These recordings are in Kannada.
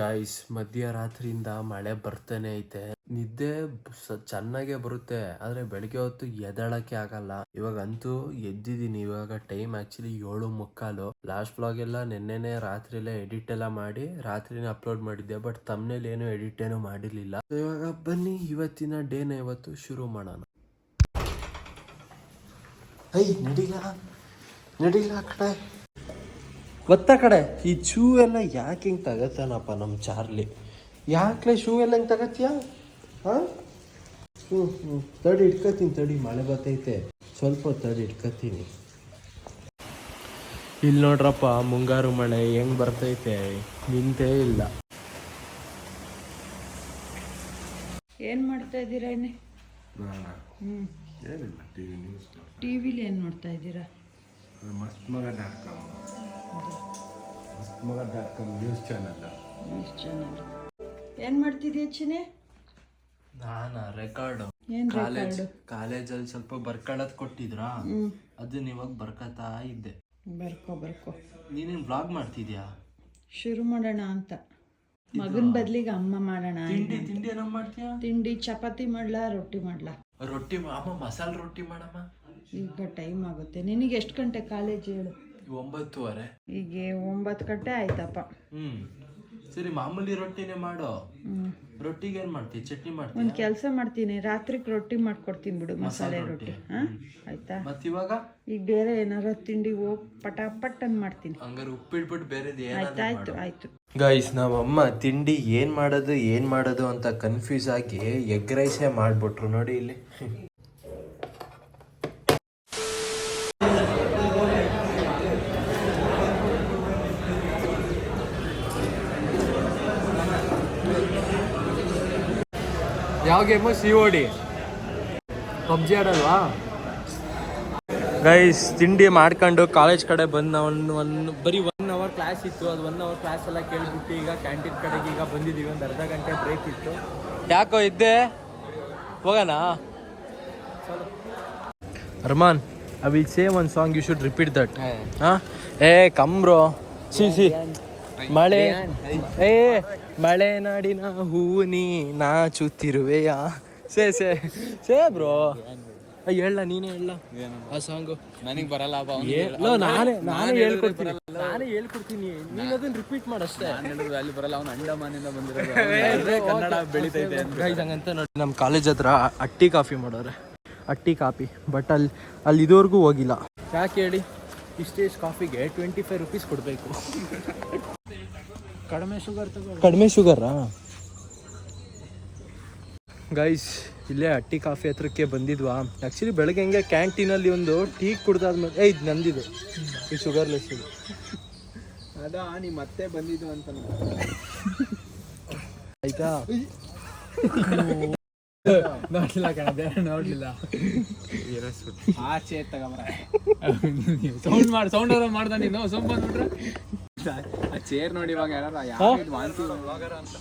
ಗಾಯ್ಸ್ ಮಧ್ಯರಾತ್ರಿಯಿಂದ ಮಳೆ ಬರ್ತಾನೆ ಐತೆ. ನಿದ್ದೆ ಚೆನ್ನಾಗೆ ಬರುತ್ತೆ. ಆದ್ರೆ ಬೆಳಿಗ್ಗೆ ಹೊತ್ತು ಎದಳಕ್ಕೆ ಆಗಲ್ಲ. ಇವಾಗಂತೂ ಎದ್ದಿದ್ದೀನಿ. ಇವಾಗ ಟೈಮ್ ಆಕ್ಚುಲಿ ಏಳು ಮುಕ್ಕಾಲು. ಲಾಸ್ಟ್ ಬ್ಲಾಗ್ ಎಲ್ಲ ನಿನ್ನೆನೆ ರಾತ್ರಿ ಎಲ್ಲ ಎಡಿಟ್ ಎಲ್ಲ ಮಾಡಿ ರಾತ್ರಿನೇ ಅಪ್ಲೋಡ್ ಮಾಡಿದ್ದೆ. ಬಟ್ ತಮ್ಮನೇಲಿ ಏನು ಎಡಿಟ್ ಏನು ಮಾಡಿರ್ಲಿಲ್ಲ. ಇವಾಗ ಬನ್ನಿ, ಇವತ್ತಿನ ಡೇನ ಇವತ್ತು ಶುರು ಮಾಡೋಣ. ಐ ನಡಿಲ? ನಡಿಲ ಕಡೆ ಗೊತ್ತ ಕಡೆ? ಈ ಶೂ ಎಲ್ಲ ಯಾಕೆ ಹಿಂಗೆ ತಗತಾನಪ್ಪ ನಮ್ಮ ಚಾರ್ಲಿ? ಯಾಕೆ ಶೂ ಎಲ್ಲ ಹಿಂಗೆ ತಗತ್ತೀಯ ಹಾಂ? ಹ್ಞೂ ಹ್ಞೂ ತಡಿ ಇಟ್ಕೋತೀನಿ ತಡಿ. ಮಳೆ ಬರ್ತೈತೆ. ಸ್ವಲ್ಪ ತಡಿ ಇಟ್ಕೋತೀನಿ ಇಲ್ಲಿ ನೋಡ್ರಪ್ಪ ಮುಂಗಾರು ಮಳೆ ಹೆಂಗ್ ಬರ್ತೈತೆ? ನಿಂತೇ ಇಲ್ಲ. ಏನು ಮಾಡ್ತಾ ಇದ್ದೀರಾ ಇನ್ನೇ? ಹ್ಞೂ ಟಿ ವಿಲಿ ಏನು ನೋಡ್ತಾ ಇದ್ದೀರಾ? ಮಸ್ತ್ ಮಗ dot com. Mast Maga dot com news channel. News channel. ಏನು ಮಾಡ್ತಿದ್ಯಾ ಚಿನಿ ನಾನಾ ರೆಕಾರ್ಡು. ಏನು ಕಾಲೇಜ್ ಕಾಲೇಜಲ್ಲಿ ಸ್ವಲ್ಪ ಬರ್ಕೊಳ್ಳೋದು ಕೊಟ್ಟಿದ್ರಾ? ಅದನ್ನ ಇವಾಗ ಬರ್ಕತಾ ಇದ್ದೆ. ಬರ್ಕೋ ಬರ್ಕೋ. ನೀನೇನ್ ಬ್ಲಾಗ್ ಮಾಡ್ತಿದ್ಯಾ? ಶುರು ಮಾಡೋಣ ಅಂತ. ಮಗನ್ ಬದ್ಲಿಗೆ ಅಮ್ಮ ಮಾಡೋಣ ತಿಂಡಿ ತಿಂಡಿ ಏನೋ ಮಾಡ್ತೀಯಾ? ತಿಂಡಿ ಚಪಾತಿ ಮಾಡ್ಲಾ ರೊಟ್ಟಿ ಮಾಡ್ಲಾ? ರೊಟ್ಟಿ ಅಮ್ಮ ಮಸಾಲೆ ರೊಟ್ಟಿ ಮಾಡಮ್ಮ. ಈಗ ಟೈಮ್ ಆಗುತ್ತೆ. ನಿನಗೆ ಎಷ್ಟು ಗಂಟೆ ಕಾಲೇಜ್ ಹೇಳು? ಒಂಬತ್ತುವರೆ. ಈಗ ಒಂಬತ್ತು ಗಂಟೆ ಆಯ್ತಪ್ಪ. ಹ್ಮ್. ಸರಿ ಮಾಮೂಲಿ ರೊಟ್ಟಿನೇ ಮಾಡೋ? ಹ್ಞೂ ರೊಟ್ಟಿಗೆ ಏನು ಮಾಡ್ತೀನಿ ಚಟ್ನಿ ಮಾಡ್ತೀನಿ ಒಂದು ಕೆಲಸ ಮಾಡ್ತೀನಿ. ರಾತ್ರಿಗೆ ರೊಟ್ಟಿ ಮಾಡ್ಕೊಡ್ತೀನಿ ಬಿಡು ಮಸಾಲೆ ರೊಟ್ಟಿ. ಹಾಂ? ಆಯ್ತಾ? ಮತ್ತೆ ಇವಾಗ? ಈಗ ಬೇರೆ ಏನಾರ ತಿಂಡಿ ಹೋಗಿ ಪಟಾಪಟ್ ಅಂತ ಮಾಡ್ತೀನಿ. ಹಂಗಾರೆ ಉಪ್ಪಿಟ್ಬಿಟ್ಟು ಬೇರೆ ಆಯ್ತು ಆಯ್ತು ಆಯ್ತು. ಗೈಸ್ ನಮ್ಮಮ್ಮ ತಿಂಡಿ ಏನು ಮಾಡೋದು ಏನು ಮಾಡೋದು ಅಂತ ಕನ್ಫ್ಯೂಸ್ ಆಗಿ ಎಗ್ ರೈಸೇ ಮಾಡ್ಬಿಟ್ರು ನೋಡಿ ಇಲ್ಲಿ. ಯಾವ game C O D PUBG ಆಡಲ್ವಾ? Guys ತಿಂಡಿ ಮಾಡ್ಕೊಂಡು ಕಾಲೇಜ್ ಕಡೆ ಬಂದ ಒಂದು ಒಂದು ಬರೀ ಒನ್ ಅವರ್ ಕ್ಲಾಸ್ ಇತ್ತು. ಅದು ಒನ್ ಅವರ್ ಕ್ಲಾಸ್ ಎಲ್ಲ ಕೇಳಿಬಿಟ್ಟು ಈಗ ಕ್ಯಾಂಟೀನ್ ಕಡೆಗೆ ಈಗ ಬಂದಿದ್ದೀವಿ ಒಂದು ಅರ್ಧ ಗಂಟೆ ಬ್ರೇಕ್ ಇತ್ತು. ಯಾಕೋ ಇದ್ದೆ? ಹೋಗೋಣ? Arman I will say one song you should repeat that ಹಾ? ಏ ಕಮ್ರೋ ಸಿ ಸಿ. ಮಳೆ ಏ ಮಳೆ ಹೂ ಹೂವು ನೀ ನಾಚುತ್ತಿರುವೆಯಾ? ಸೇ ಸೇ ಸೇ ಬ್ರೋ. ಹೇಳ ನೀನೇ ಹೇಳ ಆ ಸಾಂಗು. ನನಗೆ ಬರಲ್ಲ ನಾನೇ ನಾನೇ ಹೇಳ್ಕೊಡ್ತೀನಿ. ನಾನೇ ಹೇಳ್ಕೊಡ್ತೀನಿ. ನೀನು ಅದನ್ನ ರಿಪೀಟ್ ಮಾಡಷ್ಟೇ ಹೇಳಿದ್ರು ಅಲ್ಲಿ ಬರಲ್ಲ ಅವನು ಅಂಡಮಾನಿಂದ ಬಂದಿರೋದು. ಕನ್ನಡ ಬೆಳಿತೈತೆ ಹಂಗಂತ ನೋಡಿ ನಮ್ಮ ಕಾಲೇಜ್ ಹತ್ರ ಅಟ್ಟಿ ಕಾಫಿ ಮಾಡೋರೆ. ಅಟ್ಟಿ ಕಾಫಿ. ಬಟ್ ಅಲ್ಲಿ ಅಲ್ಲಿ ಇದುವರೆಗೂ ಹೋಗಿಲ್ಲ. ಯಾಕೆ ಹೇಳಿ? ಇಷ್ಟೇ ಕಾಫಿಗೆ ಟ್ವೆಂಟಿ ಫೈವ್ ರುಪೀಸ್ ಕೊಡಬೇಕು. ಕಡಿಮೆ ಶುಗರ್ ತಗೋ ಕಡಿಮೆ ಶುಗರಾ ಗೈಸ್ ಇಲ್ಲೇ ಅಟ್ಟಿ ಕಾಫಿ ಹತ್ರಕ್ಕೆ ಬಂದಿದ್ವಾ. ಆ್ಯಕ್ಚುಲಿ ಬೆಳಗ್ಗೆ ಹಿಂಗೆ ಕ್ಯಾಂಟೀನಲ್ಲಿ ಒಂದು ಟೀ ಕುಡ್ದಾದ್ಮೇಲೆ ಏ ಇದು ನಂದಿದು. ಈ ಶುಗರ್ಲೆಸ್ ಇದು. ಅದ ನೀ ಮತ್ತೆ ಬಂದಿದ್ದು ಅಂತ ಆಯ್ತಾ? ನೋಡ್ಲಿಲ್ಲ ಕಣ ಬೇರೆ ನೋಡ್ಲಿಲ್ಲ. ಆಚೆ ತಗೊಂಬರ ಸೌಂಡ್ ಮಾಡಿ ಸೌಂಡ್ ಅವ್ರ ಮಾಡ್ದ ನೀನು? ಸೌಂಡ್ ಬಂದ್ಬಿಟ್ರೆ? ಚೇರ್ ನೋಡಿ ಇವಾಗ ಯಾರು ಯಾರು ವಾಂತಿ ಅಂತ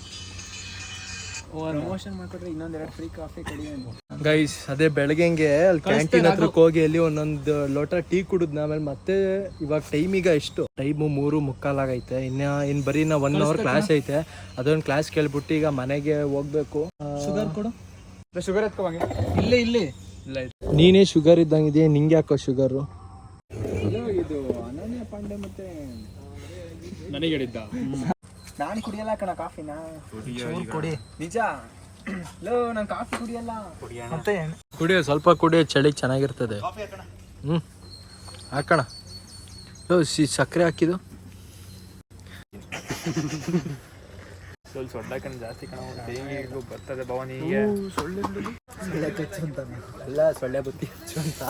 ಪ್ರಮೋಷನ್ ಮಾಡ್ಕೊಟ್ರೆ ಇನ್ನೊಂದೆರಡು ಫ್ರೀ ಕಾಫಿ ಕಡಿಮೆ ಗೈಸ್ ಅದೇ ಬೆಳಗ್ಗೆಂಗೆ ಅಲ್ಲಿ ಕ್ಯಾಂಟೀನ್ ಹತ್ರಕ್ಕೆ ಹೋಗಿ ಅಲ್ಲಿ ಒಂದೊಂದು ಲೋಟ ಟೀ ಕುಡಿದ್ನ ಆಮೇಲೆ ಮತ್ತೆ ಇವಾಗ ಟೈಮ್ ಈಗ ಎಷ್ಟು? ಟೈಮು ಮೂರು ಮುಕ್ಕಾಲಾಗೈತೆ. ಇನ್ನ ಇನ್ ಬರೀ ನಾ ಒನ್ ಅವರ್ ಕ್ಲಾಸ್ ಐತೆ. ಅದೊಂದು ಕ್ಲಾಸ್ ಕೇಳ್ಬಿಟ್ಟು ಈಗ ಮನೆಗೆ ಹೋಗ್ಬೇಕು. ಶುಗರ್ ಕೊಡು. ಶುಗರ್ ಎತ್ಕೋಬಂಗೆ ಇಲ್ಲೇ ಇಲ್ಲಿ ಇಲ್ಲ. ನೀನೇ ಶುಗರ್ ಇದ್ದಂಗಿದೆಯಾ ನಿಂಗೆ ಯಾಕೋ ಶುಗರು ಇದು ಇದು ಅನನ್ಯ ಪಾಂಡೆ ಮತ್ತೆ ನನಗೆ ಹೇಳಿದ್ದ. ನಾನು ಕುಡಿಯಲ್ಲ ಕಣ ಕಾಫಿನ. ಕೊಡಿ. ನಿಜ? ಲೋ ನಾನು ಕಾಫಿ ಕುಡಿಯಲ್ಲ. ಮತ್ತೆ ಕುಡಿಯೋ ಸ್ವಲ್ಪ ಕುಡಿಯೋ ಚಳಿ ಚೆನ್ನಾಗಿರ್ತದೆ. ಹ್ಮ್. ಹಾಕೋಣ. ಲೋ ಸಿ ಸಕ್ಕರೆ ಹಾಕಿದ್ದು. ಸ್ವಲ್ಪ ಸೊಡ್ಡಕಣ ಜಾಸ್ತಿ ಕಣ. ಬರ್ತದೆ ಭವನಿಗೆ ಎಲ್ಲ ಸೊಳ್ಳೆ ಬುತ್ತಿ ಅಂತ.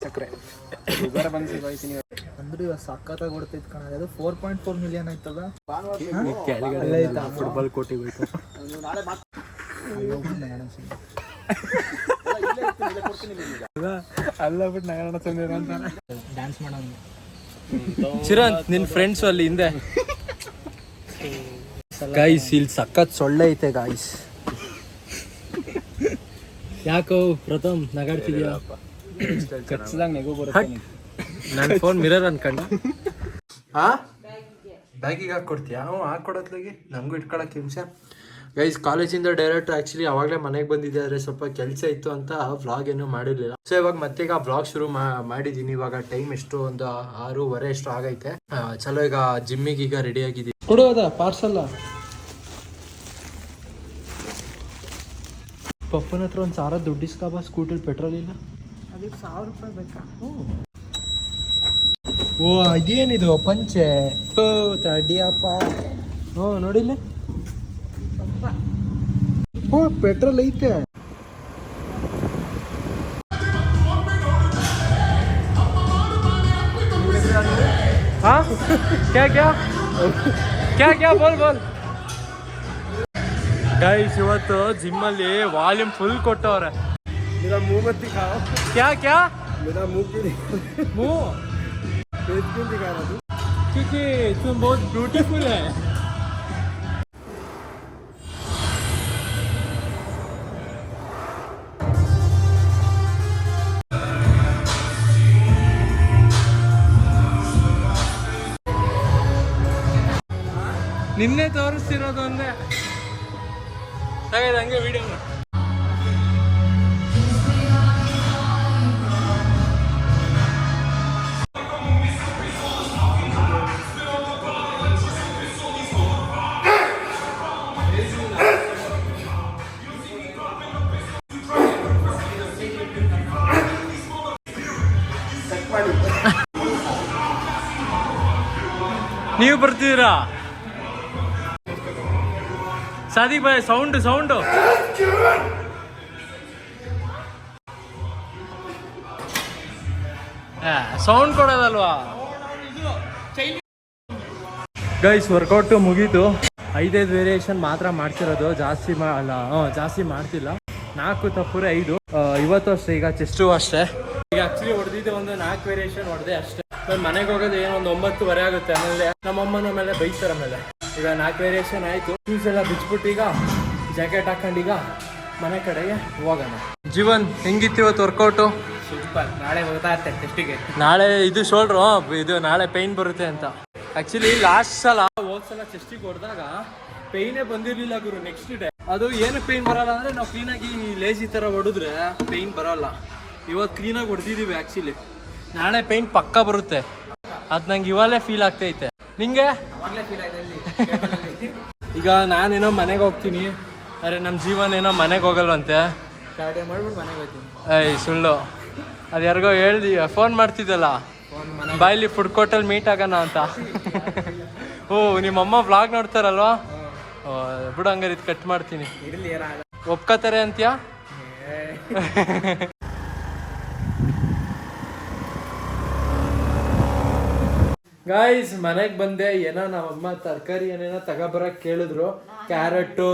ಸಕ್ಕರೆ. ಶುಗರ್ ಬಂದು ಹೋಯ್ತೀನಿ ಅಂದ್ರೆ ಇವಾಗ ಸಕ್ಕತ್ತಾಗಿ ಹೊಡ್ತೈತ್ ಕಣ. ಅದು ಫೋರ್ ಪಾಯಿಂಟ್ ಫೋರ್ ಮಿಲಿಯನ್ ಆಯ್ತದ ಕೆಳಗಡೆ ಫುಟ್ಬಾಲ್ ಕೋಟಿ ಬೇಕು. ಅಲ್ಲ ಬಿಟ್ಟು ನಗರಣ ತಂದಿರ ಅಂತ. ಡ್ಯಾನ್ಸ್ ಮಾಡೋದು ಚಿರಂತ್ ನಿನ್ ಫ್ರೆಂಡ್ಸ್ ಅಲ್ಲಿ ಹಿಂದೆ. ಗಾಯ್ಸ್ ಇಲ್ಲಿ ಸಖತ್ ಸೊಳ್ಳೆ ಐತೆ ಗಾಯ್ಸ್ ಯಾಕೋ ಪ್ರಥಮ್ ನಗಾಡ್ತಿದ್ಯಾ? ಕಚ್ಚಿದಾಗ ನೆಗೋ ಬರುತ್ತೆ ನನ್ನ ಫೋನ್ ಮಿರರ್ ಅನ್ಕಂಡ. ಹಾ? ಬ್ಯಾಗಿಗೆ ಹಾಕೊಡ್ತೀಯಾ ಹ್ಞೂ ಹಾಕೊಡತ್ಲಾಗಿ ನಮಗೂ ಇಟ್ಕೊಳಕ್ಕೆ ಹಿಂಸೆ ಗೈಸ್ ಕಾಲೇಜಿಂದ ಡೈರೆಕ್ಟ್ ಆ್ಯಕ್ಚುಲಿ ಅವಾಗಲೇ ಮನೆಗೆ ಬಂದಿದ್ದೆ ಆದರೆ ಸ್ವಲ್ಪ ಕೆಲಸ ಇತ್ತು ಅಂತ ವ್ಲಾಗ್ ಏನೂ ಮಾಡಿರಲಿಲ್ಲ. ಸೊ ಇವಾಗ ಮತ್ತೆ ಈಗ ವ್ಲಾಗ್ ಶುರು ಮಾಡಿದ್ದೀನಿ ಇವಾಗ ಟೈಮ್ ಎಷ್ಟು? ಒಂದು ಆರೂವರೆ ಎಷ್ಟು ಆಗೈತೆ. ಚಲೋ ಈಗ ಜಿಮ್ಮಿಗೆ ಈಗ ರೆಡಿ ಆಗಿದ್ದೀನಿ ಕೊಡುವುದ ಪಾರ್ಸಲ್ಲ ಪಪ್ಪನ ಹತ್ರ ಒಂದು ಸಾವಿರ ದುಡ್ಡು ಇಸ್ಕಾಬ ಸ್ಕೂಟರ್ ಪೆಟ್ರೋಲ್ ಇಲ್ಲ. ಅದಕ್ಕೆ ಸಾವಿರ ರೂಪಾಯಿ ಬೇಕಾ? ಓ ಇದೇನಿದು ಪಂಚೆ ಓ ತಡಿಯಪ್ಪ ಹ್ಞೂ ನೋಡಿಲ್ಲ ಓ ಪೆಟ್ರೋಲ್ ಐತೆ ಹಾ ಕ್ಯಾ ಕ್ಯಾ ಕ್ಯಾ ಕ್ಯಾ ಬೋಲ್ ಬೋಲ್ ಗೈಸ್ ಇವತ್ತು ಜಿಮ್ಮಲ್ಲಿ ವಾಲ್ಯೂಮ್ ಫುಲ್ ಕೊಟ್ಟವ್ರೆ मेरा मुंह मत दिखाओ ಕ್ಯಾ ಕ್ಯಾ मेरा मुंह क्यों दिखा मुंह फेस क्यों दिखा रहा तू क्योंकि तुम बहुत ब्यूटीफुल है ನಿನ್ನೆ ತೋರಿಸ್ತಿರೋದು ಒಂದೇ ಹಾಗಾದ್ರೆ ಹಂಗೆ ವಿಡಿಯೋ ನೀವು ಬರ್ತಿದ್ದೀರಾ ಸಾದಿಕ್ ಬಾಯ್ ಸೌಂಡ್ ಸೌಂಡು ಸೌಂಡ್ ಕೊಡೋದಲ್ವಾ? ಗೈಸ್ ವರ್ಕೌಟ್ ಮುಗೀತು. ಐದೈದು ವೇರಿಯೇಷನ್ ಮಾತ್ರ ಮಾಡ್ತಿರೋದು. ಜಾಸ್ತಿ ಅಲ್ಲ ಜಾಸ್ತಿ ಮಾಡ್ತಿಲ್ಲ. ನಾಲ್ಕು ತಪ್ಪುರೆ ಐದು. ಇವತ್ತು ಅಷ್ಟೇ, ಈಗ ಚೆಸ್ಟು ಅಷ್ಟೇ. ಆಕ್ಚುಲಿ ಹೊಡೆದಿದ್ದೆ ಒಂದು ನಾಲ್ಕು ವೇರಿಯೇಷನ್ ಹೊಡೆದೆ ಅಷ್ಟೇ. ಆಮೇಲೆ ಮನೆಗೆ ಹೋಗೋದು ಏನೋ ಒಂದು ಒಂಬತ್ತುವರೆ ಆಗುತ್ತೆ ಆಮೇಲೆ ನಮ್ಮಮ್ಮನ ಮೇಲೆ ಬೈತಾರೆ ಆಮೇಲೆ. ಈಗ ನಾಲ್ಕು ವೇರಿಯೇಷನ್ ಆಯಿತು. ಶೂಸ್ ಎಲ್ಲ ಬಿಚ್ಬಿಟ್ಟು ಈಗ ಜಾಕೆಟ್ ಹಾಕೊಂಡೀಗ ಮನೆ ಕಡೆಗೆ ಹೋಗೋಣ. ಜೀವನ್ ಹೆಂಗಿತ್ತು ಇವತ್ತು ವರ್ಕೌಟು ಸೂಪರ್ ನಾಳೆ ಇರ್ತೇನೆ ಟೆಸ್ಟಿಗೆ ನಾಳೆ ಇದು ಶೋಲ್ಡ್ರು ಇದು ನಾಳೆ ಪೈನ್ ಬರುತ್ತೆ ಅಂತ. ಆಕ್ಚುಲಿ ಲಾಸ್ಟ್ ಸಲ ಹೋದ್ ಸಲ ಚೆಸ್ಟಿಗೆ ಹೊಡೆದಾಗ ಪೈನೇ ಬಂದಿರಲಿಲ್ಲ ಗುರು ನೆಕ್ಸ್ಟ್ ಡೇ ಅದು ಏನು ಪೈನ್ ಬರಲ್ಲ ಅಂದ್ರೆ ನಾವು ಕ್ಲೀನಾಗಿ ಲೇಜಿ ತರ ಹೊಡೆದ್ರೆ ಪೈನ್ ಬರಲ್ಲ. ಇವತ್ತು ಕ್ಲೀನಾಗಿ ಹೊಡೆದಿದ್ದೀವಿ ಆಕ್ಚುಲಿ ನಾಳೆ ಪೇಂಟ್ ಪಕ್ಕ ಬರುತ್ತೆ. ಅದು ನಂಗೆ ಇವಾಗಲೇ ಫೀಲ್ ಆಗ್ತೈತೆ ನಿಂಗೆ? ಈಗ ನಾನೇನೋ ಮನೆಗೆ ಹೋಗ್ತೀನಿ. ಅರೆ ನಮ್ಮ ಜೀವನ ಏನೋ ಮನೆಗೆ ಹೋಗಲ್ವಂತೆ. ಏಯ್ ಸುಳ್ಳು. ಅದು ಯಾರಿಗೋ ಹೇಳ್ದಿ ಫೋನ್ ಮಾಡ್ತಿದ್ದಲ್ಲ. ಬಾಯ್ಲಿ ಫುಡ್ ಕೋರ್ಟಲ್ಲಿ ಮೀಟ್ ಆಗೋಣ ಅಂತ. ಓ ನಿಮ್ಮಮ್ಮ ವ್ಲಾಗ್ ನೋಡ್ತಾರಲ್ವಾ? ಓ, ಬಿಡು ಹಂಗಾರೆ ಇದು ಕಟ್ ಮಾಡ್ತೀನಿ. ಒಪ್ಕೋತಾರೆ ಅಂತ್ಯಾ? ಗಾಯ್ಸ್ ಮನೆಗೆ ಬಂದೆ, ಏನೋ ನಮ್ಮಮ್ಮ ತರಕಾರಿ ಏನೇನೋ ತಗೋಬರಕ್ ಕೇಳಿದ್ರು. ಕ್ಯಾರೆಟು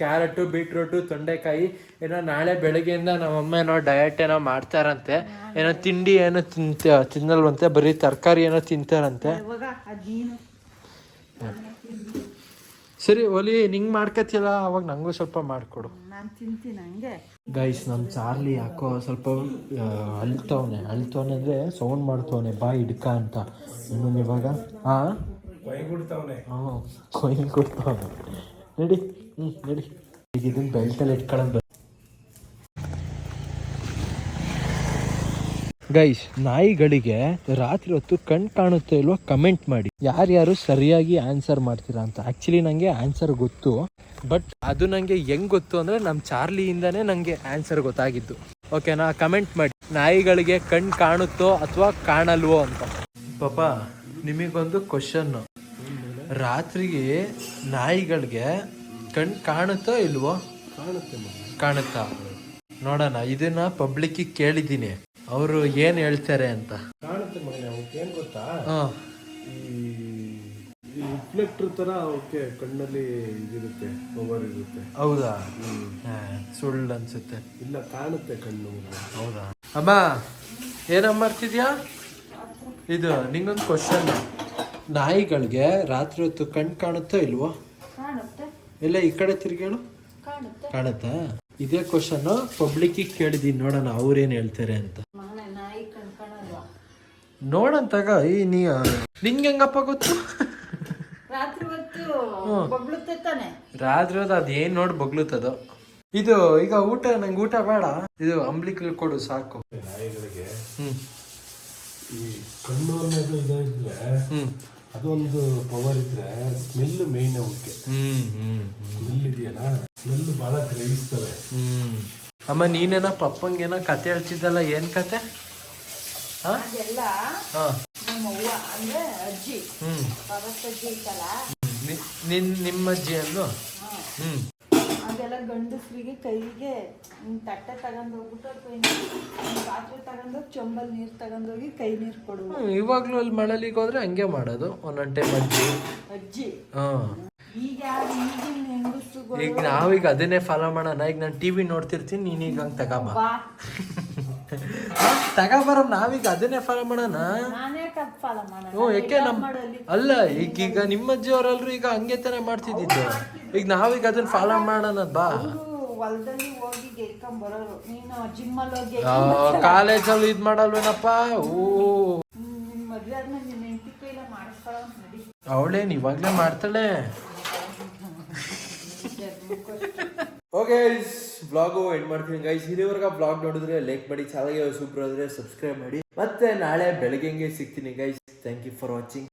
ಕ್ಯಾರೆಟು ಬೀಟ್ರೂಟು ತೊಂಡೆಕಾಯಿ, ಏನೋ ನಾಳೆ ಬೆಳಗ್ಗೆಯಿಂದ ನಮ್ಮಮ್ಮ ಏನೋ ಡಯಟ್ ಏನೋ ಮಾಡ್ತಾರಂತೆ. ಏನೋ ತಿಂಡಿ ಏನೋ ತಿಂತ, ತಿನ್ನಲ್ವಂತೆ, ಬರೀ ತರಕಾರಿ ಏನೋ ತಿಂತಾರಂತೆ. ಸರಿ ಒಲಿ ನಿಂಗೆ ಮಾಡ್ಕತಿಲ್ಲ ಅವಾಗ ನಂಗೂ ಸ್ವಲ್ಪ ಮಾಡಿಕೊಡು. ನಾನು ತಿಂತೀನಿ ಹಂಗೆ. ಗೈಸ್ ನಮ್ಮ ಚಾರ್ಲಿ ಯಾಕೋ ಸ್ವಲ್ಪ ಅಳ್ತವನೆ. ಅಳ್ತವ್ನೆ ಅಂದರೆ ಸೌಂಡ್ ಮಾಡ್ತವನೆ. ಬಾ ಹಿಡ್ಕ ಅಂತ. ಇನ್ನೊಂದು ಇವಾಗ ಹಾಂ ಕೊಡ್ತಾವನೆ ಕೊಡ್ತವನೆ ನಡಿ ಹ್ಞೂ ನಡಿ. ಈಗ ಇದನ್ನ ಬೆಲ್ಟಲ್ಲಿ ಇಟ್ಕೊಳ್ಳೋದು ಗೈಸ್ ನಾಯಿಗಳಿಗೆ ರಾತ್ರಿ ಹೊತ್ತು ಕಣ್ ಕಾಣುತ್ತೆ ಇಲ್ವಾ ಕಮೆಂಟ್ ಮಾಡಿ. ಯಾರ್ಯಾರು ಸರಿಯಾಗಿ ಆನ್ಸರ್ ಮಾಡ್ತೀರಾ ಅಂತ. ಆಕ್ಚುಲಿ ನಂಗೆ ಆನ್ಸರ್ ಗೊತ್ತು. ಬಟ್ ಅದು ನಂಗೆ ಹೆಂಗ್ ಗೊತ್ತು ಅಂದ್ರೆ ನಮ್ಮ ಚಾರ್ಲಿಯಿಂದಾನೇ ನಂಗೆ ಆನ್ಸರ್ ಗೊತ್ತಾಗಿದ್ದು. ಓಕೆನಾ ಕಮೆಂಟ್ ಮಾಡಿ. ನಾಯಿಗಳಿಗೆ ಕಣ್ ಕಾಣುತ್ತೋ ಅಥವಾ ಕಾಣಲ್ವೋ ಅಂತ. ಪಾಪ, ನಿಮಗೊಂದು ಕ್ವಶನ್ ರಾತ್ರಿಗೆ ನಾಯಿಗಳಿಗೆ ಕಣ್ ಕಾಣುತ್ತೋ ಇಲ್ವೋ? ಕಾಣುತ್ತಾ ನೋಡೋಣ, ಇದನ್ನ ಪಬ್ಲಿಕ್ಕಿಗೆ ಕೇಳಿದ್ದೀನಿ. ಅವರು ಏನ್ ಹೇಳ್ತಾರೆ ಅಂತ? ಕಾಣುತ್ತೆ ಮಗನೇ ಅವಕ್ಕೆ ಏನು ಗೊತ್ತಾ? ಹಾಂ. ಈ ರಿಫ್ಲೆಕ್ಟರ್ ತರ ಅವಕ್ಕೆ ಕಣ್ಣಲ್ಲಿ ಇದಿರುತ್ತೆ ಪವರ್ ಇರುತ್ತೆ. ಹೌದಾ? ಹಾ, ಸುಳ್ಳು ಅನ್ಸುತ್ತೆ. ಇಲ್ಲ ಕಾಣುತ್ತೆ ಕಣ್ಣು ಹೌದಾ? ಅಮ್ಮ ಏನಮ್ಮ ಮಾಡ್ತಿದ್ಯಾ? ಇದು ನಿಂಗೊಂದು ಕ್ವಶನ್ ನಾಯಿಗಳಿಗೆ ರಾತ್ರಿ ಹೊತ್ತು ಕಣ್ಣು ಕಾಣುತ್ತೋ ಇಲ್ವೋ? ಇಲ್ಲ ಈ ಕಡೆ ತಿರ್ಗೇಳು ಕಾಣುತ್ತಾ. ಇದೇ ಕ್ವಶನ್ ಪಬ್ಲಿಕ್ಕಿಗೆ ಕೇಳಿದೀನಿ ನೋಡೋಣ ಅವ್ರೇನು ಹೇಳ್ತಾರೆ ಅಂತ. ನೋಡಂತಾಗ ಈ ನೀ ನಿಂಗೆ ಹೆಂಗಪ್ಪ ಗೊತ್ತು? ರಾತ್ರಿ ಹೊತ್ತು ಬೊಬ್ಳುತ್ತೆ ತಾನೆ ರಾತ್ರಿ ಹೊತ್ತು ಅದೇನ್ ನೋಡಿ ಬಗ್ಲುತ್ತದು. ಇದು ಈಗ ಊಟ ನಂಗೆ ಊಟ ಬೇಡ. ಇದು ಅಂಬ್ಲಿಕಲ್ ಕೊಡು ಸಾಕು. ನಾಯಿಗಳಿಗೆ ಹ್ಮ್. ಈ ಕಣ್ಣು ಅನ್ನೋದು ಇದ್ರೆ ಹ್ಮ್. ಅದೊಂದು ಪವರ್ ಇದ್ರೆ ಸ್ಮೆಲ್ ಮೇಯ್ನ್ ಅವಕ್ಕೆ ಹ್ಮ್ ಹ್ಮ್ ಸ್ಮೆಲ್ ಇದೆಯಲ್ಲ? ಸ್ಮೆಲ್ ಬಹಳ ಗ್ರಹಿಸ್ತವೆ. ಹ್ಮ್. ಅಮ್ಮ ನೀನೇನ ಪಪ್ಪಂಗೇನ ಕತೆ ಹೇಳ್ತಿದ್ದಲ್ಲ ಏನ್ ಕತೆ? ಅದೆಲ್ಲ ನಮ್ಮ ಅವ್ವ ಅಂದ್ರೆ ಅಜ್ಜಿ. ಅಜ್ಜಿ ಇತ್ತಲ್ಲ? ನಿನ್ ನಿಮ್ಮ ಅಜ್ಜಿ ಅಲ್ವಾ? ಹ್ಮ್. ಅದೆಲ್ಲ ಗಂಡಸ್ರಿಗೆ ಕೈಗೆ ತಟ್ಟೆ ತಗೊಂಡೋಗ್ಬಿಟ್ಟು ಅಥವಾ ಪಾತ್ರೆ ತಗೊಂಡೋಗಿ ಚೊಂಬಲ್ ನೀರ್ ತಗೊಂಡೋಗಿ ಕೈ ನೀರು ಕೊಡು ಇವಾಗ್ಲೂ ಅಲ್ಲಿ ಮಳಲಿಗೆ ಹೋದ್ರೆ ಹಂಗೆ ಮಾಡೋದು. ಒಂದೊಂದ್ ಟೈಮ್ ಅಜ್ಜಿ. ಅಜ್ಜಿ. ಹಾ. ಈಗ ಯಾರು ಈಗಿನ ಹೆಂಗಸ್ರುಗಳು ಈಗ ನಾವೀಗ ಅದನ್ನೇ ಫಾಲೋ ಮಾಡೋಣ. ಈಗ ನಾನು ಟಿವಿ ನೋಡ್ತಿರ್ತೀನಿ ನೀನೀಗ ಈಗ ಹಂಗ್ ತಗೊಂಬ ತಗೊಂಬರ ನಾವೀಗ ಅದನ್ನೇ ಫಾಲೋ ಮಾಡೋಣ. ಹ್ಞೂ ಯಾಕೆ ನಮ್ಮ ಅಲ್ಲ ಈಗ ಈಗ ನಿಮ್ಮ ಅಜ್ಜಿ ಅವರೆಲ್ಲರೂ ಈಗ ಹಂಗೆ ತಾನೇ ಮಾಡ್ತಿದ್ದಿದ್ದು. ಈಗ ನಾವೀಗ ಅದನ್ನ ಫಾಲೋ ಮಾಡೋಣ ಬಾ. ಕಾಲೇಜಲ್ಲಿ ಇದ್ ಮಾಡಲ್ವೇನಪ್ಪ? ಓ ಅವಳೇನ್ ಇವಾಗ್ಲೇ ಮಾಡ್ತಾಳೆ. ಓಕೆ ಬ್ಲಾಗು ಎಂಡ್ ಮಾಡ್ತೀನಿ ಗೈಸ್ ಇಲ್ಲಿವರೆಗೆ ಬ್ಲಾಗ್ ನೋಡಿದ್ರೆ ಲೈಕ್ ಮಾಡಿ ಚಾಲಾಗಿ ಸೂಪರ್ ಆದ್ರೆ ಸಬ್ಸ್ಕ್ರೈಬ್ ಮಾಡಿ. ಮತ್ತೆ ನಾಳೆ ಬೆಳಗ್ಗೆ ಸಿಗ್ತೀನಿ guys thank you for watching